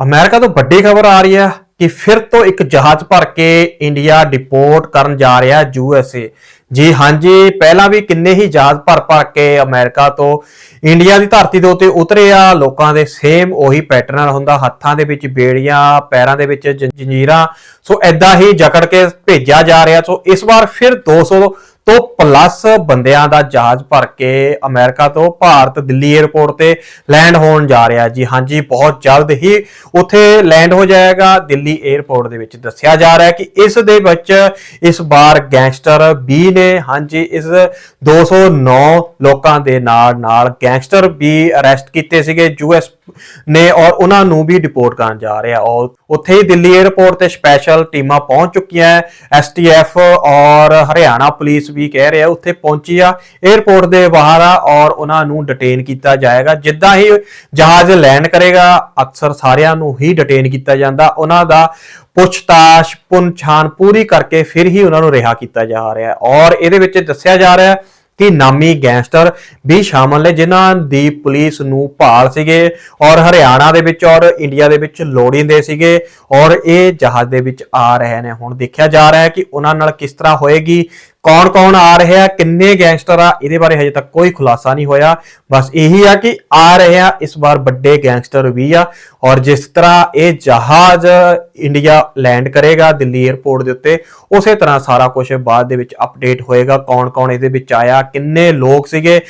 America ਤੋਂ ਵੱਡੀ ਖਬਰ ਆ ਰਹੀ ਹੈ ਕਿ ਫਿਰ ਤੋਂ ਇੱਕ ਜਹਾਜ਼ ਭਰ ਕੇ ਇੰਡੀਆ ਡਿਪੋਰਟ ਕਰਨ ਜਾ ਰਿਹਾ ਯੂ ਐਸ ਏ ਜੀ ਹਾਂਜੀ ਪਹਿਲਾਂ ਵੀ ਕਿੰਨੇ ਹੀ ਜਹਾਜ਼ ਭਰ ਭਰ ਕੇ ਅਮਰੀਕਾ ਤੋਂ ਇੰਡੀਆ ਦੀ ਧਰਤੀ ਦੇ ਉੱਤੇ ਉਤਰੇ ਆ, ਲੋਕਾਂ ਦੇ ਸੇਮ ਉਹੀ ਪੈਟਰਨ ਹੁੰਦਾ, ਹੱਥਾਂ ਦੇ ਵਿੱਚ ਬੇੜੀਆਂ, ਪੈਰਾਂ ਦੇ ਵਿੱਚ ਜੰਜੀਰਾਂ। ਸੋ ਐਦਾਂ ਹੀ ਜਕੜ ਕੇ ਭੇਜਿਆ ਜਾ ਰਿਹਾ। ਸੋ ਇਸ ਵਾਰ ਫਿਰ 200 ਤੋਂ ਪਲੱਸ ਬੰਦਿਆਂ ਦਾ ਜਹਾਜ਼ ਭਰ ਕੇ ਅਮਰੀਕਾ ਤੋਂ ਭਾਰਤ ਦਿੱਲੀ 에ਅਰਪੋਰਟ ਤੇ ਲੈਂਡ ਹੋਣ ਜਾ ਰਿਹਾ ਜੀ। ਹਾਂਜੀ, ਬਹੁਤ ਜਲਦ ਹੀ ਉੱਥੇ ਲੈਂਡ ਹੋ ਜਾਏਗਾ। ਦਿੱਲੀ 에ਅਰਪੋਰਟ ਦੇ ਵਿੱਚ ਦੱਸਿਆ ਜਾ ਰਿਹਾ ਕਿ ਇਸ ਦੇ ਵਿੱਚ ਇਸ ਵਾਰ ਗੈਂਗਸਟਰ 20 ਨੇ, ਹਾਂਜੀ, ਇਸ 209 ਲੋਕਾਂ ਦੇ ਨਾਲ ਨਾਲ ਗੈਂਗਸਟਰ ਵੀ ਅਰੈਸਟ ਕੀਤੇ ਸੀਗੇ। ਯੂਐਸ ਨੇ ਔਰ ਉਹਨਾਂ ਨੂੰ ਵੀ ਡਿਪੋਰਟ ਕਰਨ ਜਾ ਰਿਹਾ। ਔਰ ਉੱਥੇ ਹੀ ਦਿੱਲੀ 에ਅਰਪੋਰਟ ਤੇ ਸਪੈਸ਼ਲ ਟੀਮਾਂ ਪਹੁੰਚ ਚੁੱਕੀਆਂ ਹੈ ਐਸਟੀਐਫ ਔਰ ਹਰਿਆਣਾ ਪੁਲਿਸ ਵੀ ਕਹਿ ਰਿਹਾ, ਉੱਥੇ ਪਹੁੰਚੀ ਆ। 에ਅਰਪੋਰਟ ਦੇ ਬਾਹਰ ਆ ਔਰ ਉਹਨਾਂ ਨੂੰ ਡਿਟੇਨ ਕੀਤਾ ਜਾਏਗਾ। ਜਿੱਦਾਂ ਹੀ ਜਹਾਜ਼ ਲੈਂਡ ਕਰੇਗਾ, ਅਕਸਰ ਸਾਰਿਆਂ ਨੂੰ ਹੀ ਡਿਟੇਨ ਕੀਤਾ ਜਾਂਦਾ। ਉਹਨਾਂ ਦਾ ਪੁੱਛਤਾਛ ਪੁੰਛਾਨ ਪੂਰੀ ਕਰਕੇ ਫਿਰ ਹੀ ਉਹਨਾਂ ਨੂੰ ਰਿਹਾ ਕੀਤਾ ਜਾ ਰਿਹਾ। ਔਰ ਇਹਦੇ ਵਿੱਚ ਦੱਸਿਆ ਜਾ ਰਿਹਾ ਕਿ ਨਾਮੀ ਗੈਂਗਸਟਰ ਵੀ ਸ਼ਾਮਲ ਨੇ, ਜਿਨ੍ਹਾਂ ਦੀ ਪੁਲਿਸ ਨੂੰ ਭਾਲ ਸੀਗੇ ਔਰ ਹਰਿਆਣਾ ਦੇ ਵਿੱਚ ਔਰ ਇੰਡੀਆ ਦੇ ਵਿੱਚ ਲੋੜੀਂਦੇ ਸੀਗੇ ਔਰ ਇਹ ਜਹਾਜ਼ ਦੇ ਵਿੱਚ ਆ ਰਹੇ ਨੇ। ਹੁਣ ਦੇਖਿਆ ਜਾ ਰਿਹਾ ਹੈ ਕਿ ਉਹਨਾਂ ਨਾਲ ਕਿਸ ਤਰ੍ਹਾਂ ਹੋਏਗੀ ਕੌਣ-ਕੌਣ ਆ ਰਿਹਾ ਕਿੰਨੇ ਗੈਂਗਸਟਰ ਆ, ਇਹਦੇ ਬਾਰੇ ਹਜੇ ਤੱਕ ਕੋਈ ਖੁਲਾਸਾ ਨਹੀਂ ਹੋਇਆ। ਬਸ ਇਹੀ ਆ ਕਿ ਆ ਰਹੇ ਆ, ਇਸ ਵਾਰ ਵੱਡੇ ਗੈਂਗਸਟਰ ਵੀ ਆ, ਔਰ ਜਿਸ ਤਰ੍ਹਾਂ ਇਹ ਜਹਾਜ਼ ਇੰਡੀਆ ਲੈਂਡ ਕਰੇਗਾ ਦਿੱਲੀ 에ਅਰਪੋਰਟ ਦੇ ਉੱਤੇ, ਉਸੇ ਤਰ੍ਹਾਂ ਸਾਰਾ ਕੁਝ ਬਾਅਦ ਦੇ ਵਿੱਚ ਅਪਡੇਟ ਹੋਏਗਾ, ਕੌਣ-ਕੌਣ ਇਹਦੇ ਵਿੱਚ ਆਇਆ, ਕਿੰਨੇ ਲੋਕ ਸੀਗੇ।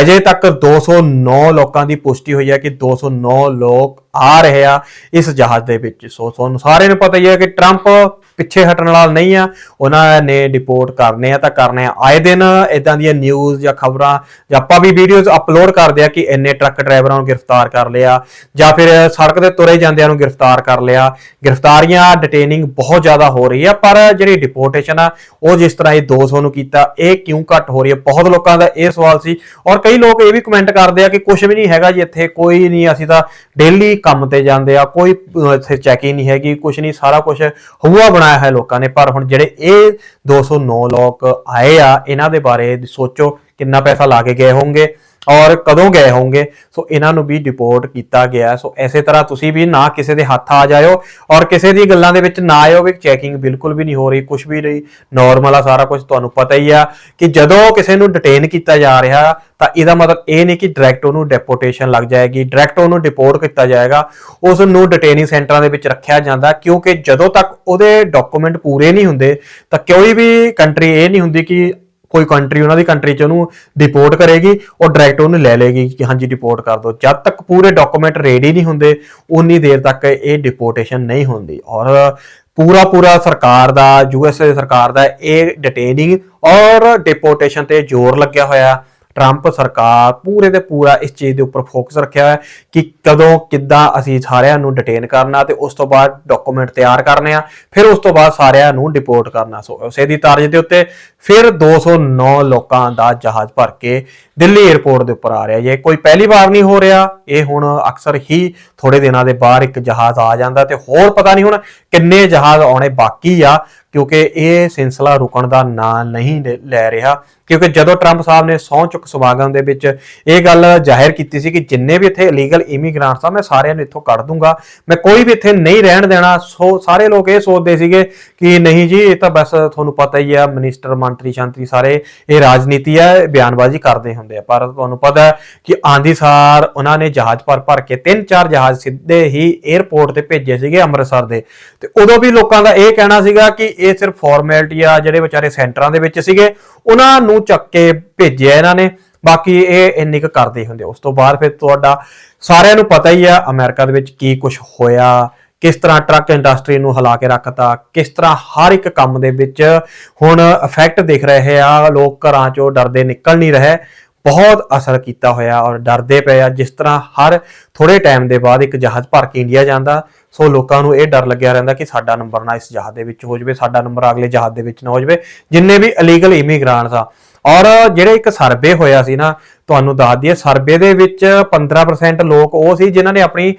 ਹਜੇ ਤੱਕ 209 ਲੋਕਾਂ ਦੀ ਪੁਸ਼ਟੀ ਹੋਈ ਹੈ ਕਿ 209 ਲੋਕ ਆ ਰਹੇ ਆ ਇਸ ਜਹਾਜ਼ ਦੇ ਵਿੱਚ। ਸੋ ਤੁਹਾਨੂੰ ਸਾਰਿਆਂ ਨੂੰ ਪਤਾ ਹੀ ਹੈ ਕਿ ਟਰੰਪ ਪਿੱਛੇ ਹਟਣ ਵਾਲਾ ਨਹੀਂ ਆ। ਉਹਨਾਂ ਨੇ ਡਿਪੋਰਟ ਕਰਨੇ ਆ, ਤਾਂ ਕਰਨੇ ਆ। ਆਏ ਦਿਨ ਇਦਾਂ ਦੀਆਂ ਨਿਊਜ਼ ਜਾਂ ਖਬਰਾਂ ਜਾਂ ਆਪਾਂ ਵੀ ਵੀਡੀਓਜ਼ ਅਪਲੋਡ ਕਰਦੇ ਆ ਕਿ ਇੰਨੇ ਟਰੱਕ ਡਰਾਈਵਰਾਂ ਨੂੰ ਗ੍ਰਿਫਤਾਰ ਕਰ ਲਿਆ ਜਾਂ ਫਿਰ ਸੜਕ ਤੇ ਤੁਰੇ ਜਾਂਦਿਆਂ ਨੂੰ ਗ੍ਰਿਫਤਾਰ ਕਰ ਲਿਆ। ਗ੍ਰਿਫਤਾਰੀਆਂ ਡਿਟੇਨਿੰਗ ਬਹੁਤ ਜ਼ਿਆਦਾ ਹੋ ਰਹੀ ਆ, ਪਰ ਜਿਹੜੀ ਡਿਪੋਰਟੇਸ਼ਨ ਆ, ਉਹ ਜਿਸ ਤਰ੍ਹਾਂ ਇਹ 200 ਨੂੰ ਕੀਤਾ, ਇਹ ਕਿਉਂ ਘੱਟ ਹੋ ਰਹੀ ਹੈ ਬਹੁਤ ਲੋਕਾਂ ਦਾ ਇਹ ਸਵਾਲ ਸੀ। ਔਰ ਕਈ ਲੋਕ ਇਹ ਵੀ ਕਮੈਂਟ ਕਰਦੇ ਆ ਕਿ ਕੁਝ ਵੀ ਨਹੀਂ ਹੈਗਾ ਜੀ ਇੱਥੇ, ਕੋਈ ਨਹੀਂ, ਅਸੀਂ ਤਾਂ ਡੇਲੀ ਕੰਮ ਤੇ ਜਾਂਦੇ ਆ, ਕੋਈ ਇੱਥੇ ਚੈਕਿੰਗ ਨਹੀਂ ਹੈਗੀ ਕੁਝ ਨਹੀਂ, ਸਾਰਾ ਕੁਝ ਹੂਆ ਬਣਾਇਆ ਹੈ ਲੋਕਾਂ ਨੇ। ਪਰ ਹੁਣ ਜਿਹੜੇ ਇਹ 209 ਲੋਕ ਆਏ ਆ, ਇਹਨਾਂ ਦੇ ਬਾਰੇ ਸੋਚੋ ਕਿੰਨਾ ਪੈਸਾ ਲਾ ਕੇ ਗਏ ਹੋਣਗੇ। ਔਰ ਕਦੋਂ ਗਏ ਹੋਣਗੇ ਸੋ ਇਹਨਾਂ ਨੂੰ ਵੀ ਡਿਪੋਰਟ ਕੀਤਾ ਗਿਆ ਸੋ ਐਸੇ ਤਰ੍ਹਾਂ ਤੁਸੀਂ ਵੀ ਨਾ ਕਿਸੇ ਦੇ ਹੱਥ ਆ ਜਾਇਓ ਔਰ ਕਿਸੇ ਦੀ ਗੱਲਾਂ ਦੇ ਵਿੱਚ ਨਾ ਆਇਓ। ਵੀ ਚੈਕਿੰਗ ਬਿਲਕੁਲ ਵੀ ਨਹੀਂ ਹੋ ਰਹੀ ਕੁਝ ਵੀ ਨਹੀਂ। ਨਾਰਮਲ ਆ ਸਾਰਾ ਕੁਝ ਤੁਹਾਨੂੰ ਪਤਾ ਹੀ ਆ ਕਿ ਜਦੋਂ ਕਿਸੇ ਨੂੰ ਡਿਟੇਨ ਕੀਤਾ ਜਾ ਰਿਹਾ, ਤਾਂ ਇਹਦਾ ਮਤਲਬ ਇਹ ਨਹੀਂ ਕਿ ਡਾਇਰੈਕਟ ਉਹਨੂੰ ਡੈਪੋਟੇਸ਼ਨ ਲੱਗ ਜਾਏਗੀ। ਡਾਇਰੈਕਟ ਉਹਨੂੰ ਡਿਪੋਰਟ ਕੀਤਾ ਜਾਏਗਾ। ਉਸ ਨੂੰ ਡਿਟੇਨਿੰਗ ਸੈਂਟਰਾਂ ਦੇ ਵਿੱਚ ਰੱਖਿਆ ਜਾਂਦਾ ਕਿਉਂਕਿ ਜਦੋਂ ਤੱਕ ਉਹਦੇ ਡਾਕੂਮੈਂਟ ਪੂਰੇ ਨਹੀਂ ਹੁੰਦੇ, ਤਾਂ ਕੋਈ ਵੀ ਕੰਟਰੀ ਇਹ ਨਹੀਂ ਹੁੰਦੀ ਕਿ ਕੋਈ ਕੰਟਰੀ ਉਹਨਾਂ ਦੀ ਕੰਟਰੀ ਚ ਉਹਨੂੰ ਡਿਪੋਰਟ ਕਰੇਗੀ, ਉਹ ਡਾਇਰੈਕਟ ਉਹਨੂੰ ਲੈ ਲੇਗੀ ਕਿ ਹਾਂਜੀ ਡਿਪੋਰਟ ਕਰ ਦਿਓ। ਜਦ ਤੱਕ ਪੂਰੇ ਡਾਕੂਮੈਂਟ ਰੈਡੀ ਨਹੀਂ ਹੁੰਦੇ, ਉਨੀ ਦੇਰ ਤੱਕ ਇਹ ਡਿਪੋਰਟੇਸ਼ਨ ਨਹੀਂ ਹੁੰਦੀ। ਔਰ ਪੂਰਾ ਪੂਰਾ ਸਰਕਾਰ ਦਾ ਯੂਐਸਏ ਸਰਕਾਰ ਦਾ ਇਹ ਡਿਟੇਨਿੰਗ ਔਰ ਡਿਪੋਰਟੇਸ਼ਨ ਤੇ ਜ਼ੋਰ ਲੱਗਿਆ ਹੋਇਆ। ਟਰੰਪ ਸਰਕਾਰ ਪੂਰੇ ਦੇ ਪੂਰਾ ਇਸ ਚੀਜ਼ ਦੇ ਉੱਪਰ ਫੋਕਸ ਰੱਖਿਆ ਹੋਇਆ ਹੈ ਕਿ ਕਦੋਂ, ਕਿੱਦਾਂ ਅਸੀਂ ਸਾਰਿਆਂ ਨੂੰ ਡਿਟੇਨ ਕਰਨਾ ਤੇ ਉਸ ਤੋਂ ਬਾਅਦ ਡਾਕੂਮੈਂਟ ਤਿਆਰ ਕਰਨੇ ਆ, ਫਿਰ ਉਸ ਤੋਂ ਬਾਅਦ ਸਾਰਿਆਂ ਨੂੰ ਡਿਪੋਰਟ ਕਰਨਾ। ਸੋ ਉਸੇ ਦੀ ਤਰਜ਼ ਦੇ ਉੱਤੇ ਫਿਰ 209 ਲੋਕਾਂ ਦਾ ਜਹਾਜ਼ ਭਰ ਕੇ ਦਿੱਲੀ 에ਅਰਪੋਰਟ ਦੇ ਉੱਪਰ ਆ ਰਿਹਾ। ਜੇ ਕੋਈ ਪਹਿਲੀ ਵਾਰ ਨਹੀਂ ਹੋ ਰਿਹਾ, ਇਹ ਹੁਣ ਅਕਸਰ ਹੀ ਥੋੜੇ ਦਿਨਾਂ ਦੇ ਬਾਅਦ ਇੱਕ ਜਹਾਜ਼ ਆ ਜਾਂਦਾ ਤੇ ਹੋਰ ਪਤਾ ਨਹੀਂ ਹੁਣ ਕਿੰਨੇ ਜਹਾਜ਼ ਆਉਣੇ ਬਾਕੀ ਆ। ਕਿਉਂਕਿ ਇਹ ਸਿਲਸਿਲਾ ਰੁਕਣ ਦਾ ਨਾਂ ਨਹੀਂ ਲੈ- ਲੈ ਰਿਹਾ। ਕਿਉਂਕਿ ਜਦੋਂ ਟਰੰਪ ਸਾਹਿਬ ਨੇ ਸਹੁੰ ਚੁੱਕ ਸਮਾਗਮ ਦੇ ਵਿੱਚ ਇਹ ਗੱਲ ਜ਼ਾਹਿਰ ਕੀਤੀ ਸੀ ਕਿ ਜਿੰਨੇ ਵੀ ਇੱਥੇ ਇਲੀਗਲ ਇਮੀਗ੍ਰੈਂਟਸ ਆ, ਮੈਂ ਸਾਰਿਆਂ ਨੂੰ ਇੱਥੋਂ ਕੱਢ ਦੂੰਗਾ। ਮੈਂ ਕੋਈ ਵੀ ਇੱਥੇ ਨਹੀਂ ਰਹਿਣ ਦੇਣਾ। ਸੋ ਸਾਰੇ ਲੋਕ ਇਹ ਸੋਚਦੇ ਸੀਗੇ ਕਿ ਨਹੀਂ ਜੀ, ਇਹ ਤਾਂ ਬਸ ਤੁਹਾਨੂੰ ਪਤਾ ਹੀ ਆ ਮਿਨਿਸਟਰ ਮੰਤਰੀ ਸ਼ਾਂਤਰੀ ਸਾਰੇ ਇਹ ਰਾਜਨੀਤੀ ਆ ਬਿਆਨਬਾਜ਼ੀ ਕਰਦੇ ਹੁੰਦੇ ਆ। ਪਰ ਤੁਹਾਨੂੰ ਪਤਾ ਹੈ ਕਿ ਆਂਦੀ ਸਾਰ ਉਹਨਾਂ ਨੇ ਜਹਾਜ਼ ਭਰ ਭਰ ਕੇ ਤਿੰਨ ਚਾਰ ਜਹਾਜ਼ ਸਿੱਧੇ ਹੀ 에ਅਰਪੋਰਟ ਤੇ ਭੇਜੇ ਸੀਗੇ ਅੰਮ੍ਰਿਤਸਰ ਦੇ। ਤੇ ਉਦੋਂ ਵੀ ਲੋਕਾਂ ਦਾ ਇਹ ਕਹਿਣਾ ਸੀਗਾ ਕਿ ਇਹ ਸਿਰਫ ਫਾਰਮੈਲਿਟੀ ਆ ਜਿਹੜੇ ਵਿਚਾਰੇ ਸੈਂਟਰਾਂ ਦੇ ਵਿੱਚ ਸੀਗੇ, ਉਹਨਾਂ ਨੂੰ ਚੱਕ ਕੇ ਭੇਜਿਆ ਇਹਨਾਂ ਨੇ। ਬਾਕੀ ਇਹ ਇੰਨੀ ਕੁ ਕਰਦੇ ਹੁੰਦੇ ਉਸ ਤੋਂ ਬਾਅਦ ਫਿਰ ਤੁਹਾਡਾ ਸਾਰਿਆਂ ਨੂੰ ਪਤਾ ਹੀ ਆ ਅਮਰੀਕਾ ਦੇ ਵਿੱਚ ਕੀ ਕੁਝ ਹੋਇਆ, ਕਿਸ ਤਰ੍ਹਾਂ ਟਰੱਕ ਇੰਡਸਟਰੀ ਨੂੰ ਹਿਲਾ ਕੇ ਰੱਖਤਾ, ਕਿਸ ਤਰ੍ਹਾਂ ਹਰ ਇੱਕ ਕੰਮ ਦੇ ਵਿੱਚ ਹੁਣ ਇਫੈਕਟ ਦਿਖ ਰਹੇ ਆ। ਲੋਕ ਘਰਾਂ ਚੋਂ ਡਰਦੇ ਨਿਕਲ ਨਹੀਂ ਰਹੇ। ਬਹੁਤ ਅਸਰ ਕੀਤਾ ਹੋਇਆ ਔਰ ਡਰਦੇ ਪਏ ਆ। ਜਿਸ ਤਰ੍ਹਾਂ ਹਰ ਥੋੜੇ ਟਾਈਮ ਦੇ ਬਾਅਦ ਇੱਕ ਜਹਾਜ਼ ਭਰ ਕੇ ਇੰਡੀਆ ਜਾਂਦਾ। ਸੋ ਲੋਕਾਂ ਨੂੰ ਇਹ ਡਰ ਲੱਗਿਆ ਰਹਿੰਦਾ ਕਿ ਸਾਡਾ ਨੰਬਰ ਨਾ ਇਸ ਜਹਾਜ਼ ਦੇ ਵਿੱਚ ਹੋ ਜਾਵੇ, ਸਾਡਾ ਨੰਬਰ ਅਗਲੇ ਜਹਾਜ਼ ਦੇ ਵਿੱਚ ਨਾ ਹੋ ਜਾਵੇ, ਜਿੰਨੇ ਵੀ ਇਲੀਗਲ ਇਮੀਗ੍ਰੈਂਟਸ ਆ ਔਰ ਜਿਹੜੇ ਇੱਕ ਸਰਵੇ ਹੋਇਆ ਸੀ ਨਾ, ਤੁਹਾਨੂੰ ਦੱਸ ਦਈਏ, ਸਰਵੇ ਦੇ ਵਿੱਚ 15% ਲੋਕ ਉਹ ਸੀ ਜਿਨ੍ਹਾਂ ਨੇ ਆਪਣੀ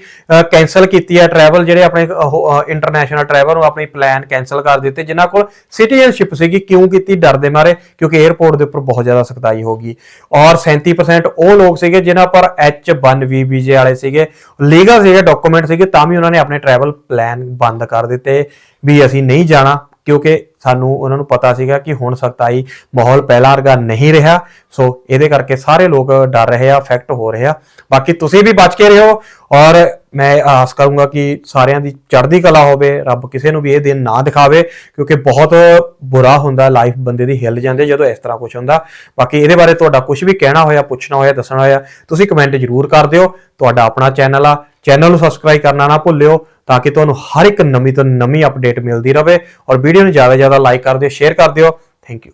ਕੈਨਸਲ ਕੀਤੀ ਹੈ ਟਰੈਵਲ ਜਿਹੜੇ ਆਪਣੇ ਇੰਟਰਨੈਸ਼ਨਲ ਟਰੈਵਲ ਨੂੰ ਆਪਣੀ ਪਲਾਨ ਕੈਨਸਲ ਕਰ ਦਿੱਤੇ, ਜਿਨ੍ਹਾਂ ਕੋਲ ਸਿਟੀਜ਼ਨਸ਼ਿਪ ਸੀਗੀ, ਕਿਉਂ ਕੀਤੀ? ਡਰ ਦੇ ਮਾਰੇ, ਕਿਉਂਕਿ 에ਅਰਪੋਰਟ ਦੇ ਉੱਪਰ ਬਹੁਤ ਜ਼ਿਆਦਾ ਸਖਤਾਈ ਹੋ ਗਈ। ਔਰ 37% ਉਹ ਲੋਕ ਸੀਗੇ ਜਿਨ੍ਹਾਂ ਪਰ H1B ਵੀਜ਼ੇ ਵਾਲੇ ਸੀਗੇ। ਲੀਗਲ ਸੀਗੇ ਡਾਕੂਮੈਂਟ ਸੀਗੇ, ਤਾਂ ਵੀ ਉਹਨਾਂ ਨੇ ਆਪਣੇ ਟਰੈਵਲ ਪਲਾਨ ਬੰਦ ਕਰ ਦਿੱਤੇ। ਵੀ ਅਸੀਂ ਨਹੀਂ ਜਾਣਾ ਕਿਉਂਕਿ ਸਾਨੂੰ ਉਹਨਾਂ ਨੂੰ ਪਤਾ ਸੀਗਾ ਕਿ ਹੁਣ ਸਖਤਾਈ ਮਾਹੌਲ ਪਹਿਲਾਂ ਵਰਗਾ ਨਹੀਂ ਰਿਹਾ। ਸੋ ਇਹਦੇ ਕਰਕੇ ਸਾਰੇ ਲੋਕ ਡਰ ਰਹੇ ਆ ਅਫੈਕਟ ਹੋ ਰਹੇ ਆ। ਬਾਕੀ ਤੁਸੀਂ ਵੀ ਬਚ ਕੇ ਰਹੋ ਔਰ ਮੈਂ ਆਸ ਕਰੂੰਗਾ ਕਿ ਸਾਰਿਆਂ ਦੀ ਚੜ੍ਹਦੀ ਕਲਾ ਹੋਵੇ, ਰੱਬ ਕਿਸੇ ਨੂੰ ਵੀ ਇਹ ਦਿਨ ਨਾ ਦਿਖਾਵੇ, ਕਿਉਂਕਿ ਬਹੁਤ ਬੁਰਾ ਹੁੰਦਾ ਲਾਈਫ ਬੰਦੇ ਦੀ ਹਿੱਲ ਜਾਂਦੀ ਜਦੋਂ ਇਸ ਤਰ੍ਹਾਂ ਕੁਝ ਹੁੰਦਾ। ਬਾਕੀ ਇਹਦੇ ਬਾਰੇ ਤੁਹਾਡਾ ਕੁਝ ਵੀ ਕਹਿਣਾ ਹੋਇਆ, ਪੁੱਛਣਾ ਹੋਇਆ, ਦੱਸਣਾ ਹੋਇਆ, ਤੁਸੀਂ ਕਮੈਂਟ ਜ਼ਰੂਰ ਕਰ ਦਿਓ। ਤੁਹਾਡਾ ਆਪਣਾ ਚੈਨਲ ਆ ਚੈਨਲ ਨੂੰ ਸਬਸਕ੍ਰਾਈਬ ਕਰਨਾ ਨਾ ਭੁੱਲਿਓ ਤਾਂ ਕਿ ਤੁਹਾਨੂੰ ਹਰ ਇੱਕ ਨਵੀਂ ਤੋਂ ਨਵੀਂ ਅਪਡੇਟ ਮਿਲਦੀ ਰਹੇ ਔਰ ਵੀਡੀਓ ਨੂੰ ਜ਼ਿਆਦਾ ਤੋਂ ਜ਼ਿਆਦਾ ਲਾਈਕ ਕਰ ਦਿਓ ਸ਼ੇਅਰ ਕਰ ਦਿਓ। Thank you